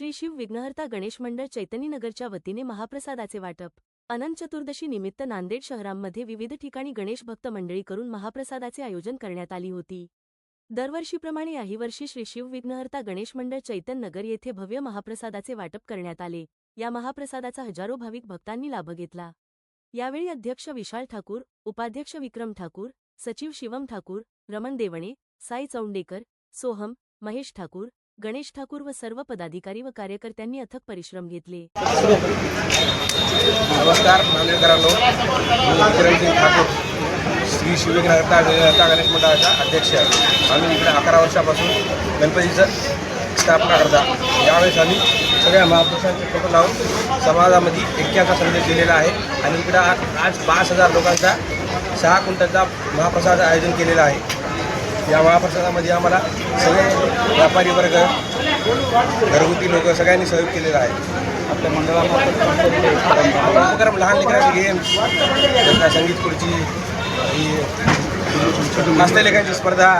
श्री शिव विघ्नहर्ता गणेश मंडळ चैतन्यनगरच्या वतीने महाप्रसादाचे वाटप. अनंत चतुर्दशी निमित्त नांदेड शहरांमध्ये विविध ठिकाणी गणेश भक्त मंडळी करून महाप्रसादाचे आयोजन करण्यात आली होती. दरवर्षीप्रमाणे याही वर्षी श्री शिव विघ्नहर्ता गणेश मंडळ चैतन्यनगर येथे भव्य महाप्रसादाचे वाटप करण्यात आले. या महाप्रसादाचा हजारो भाविक भक्तांनी लाभ घेतला. यावेळी अध्यक्ष विशाल ठाकूर उपाध्यक्ष विक्रम ठाकूर सचिव शिवम ठाकूर रमण देवणे साई चौंडेकर सोहम महेश ठाकूर गणेश ठाकूर व सर्व पदाधिकारी व कार्यकर्त्यांनी अथक परिश्रम घेतले. नमस्कार नांदेडकरांनो किरणसिंग ठाकूर श्री शिवविघ्नहर्ता गणहर्ता गणेश मंडळाचा अध्यक्ष आहे. आम्ही इकडे अकरा वर्षापासून गणपतीचं स्थापना करता यावेळेस आम्ही सगळ्या महापुरुषांचे फोटो लावून समाजामध्ये ऐक्याचा संदेश दिलेला आहे आणि इकडं आज पाच हजार लोकांचा सहा कुंटलचा महाप्रसाद आयोजन केलेला आहे. या महाप्रसादामध्ये आम्हाला सगळे व्यापारी वर्ग घरगुती लोक सगळ्यांनी सहयोग केलेला आहे. आपल्या मंडळाला उपक्रम लहान लेकरांचे गेम्स त्यांना संगीत खुर्ची हस्तलेखांची स्पर्धा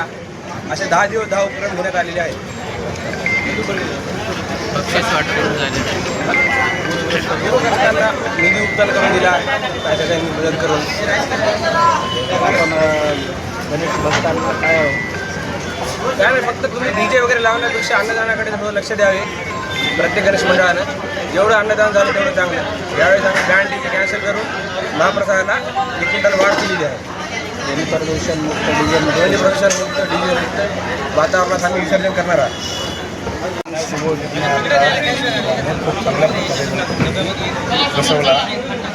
असे दहा दिवस दहा उपक्रम घेण्यात आलेले आहेत. निधी उत्पन्न करून दिला काय सगळ्यांनी मदत करून. आपण गणेश भक्तांना काय काय नाही फक्त तुम्ही डी जे वगैरे लावण्यापेक्षा अन्नदानाकडे थोडं लक्ष द्यावे प्रत्येक गणेश मंडळानं. जेवढं अन्नदान झालं तेवढं चांगलं. यावेळेस आम्ही बँड डी जे कॅन्सल करून महाप्रसादाला एक क्विंटल वाढ केलेली आहे. ध्वनी प्रदूषण मुक्त डी जे ध्वनी प्रदूषण मुक्त डी जे मुक्त वातावरणात आम्ही विसर्जन करणार आहोत. खूप चांगल्या प्रकारे बसवला.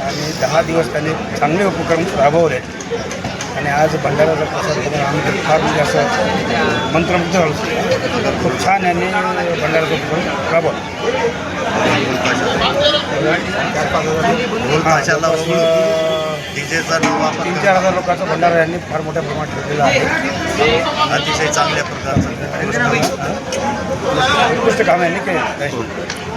आणि दहा दिवस त्यांनी चांगले उपक्रम राबवले. आणि आज भंडाराचा प्रसाद बघून आम्ही फार म्हणजे असं मंत्रमुग्ध झालो. खूप छान यांनी भंडाराचा उपक्रम राबवला डीजेचा तीन चार हजार लोकांचा भंडारा यांनी फार मोठ्या प्रमाणात ठेवलेला आहे. अतिशय चांगल्या प्रकारचा. उत्कृष्ट काम यांनी केलं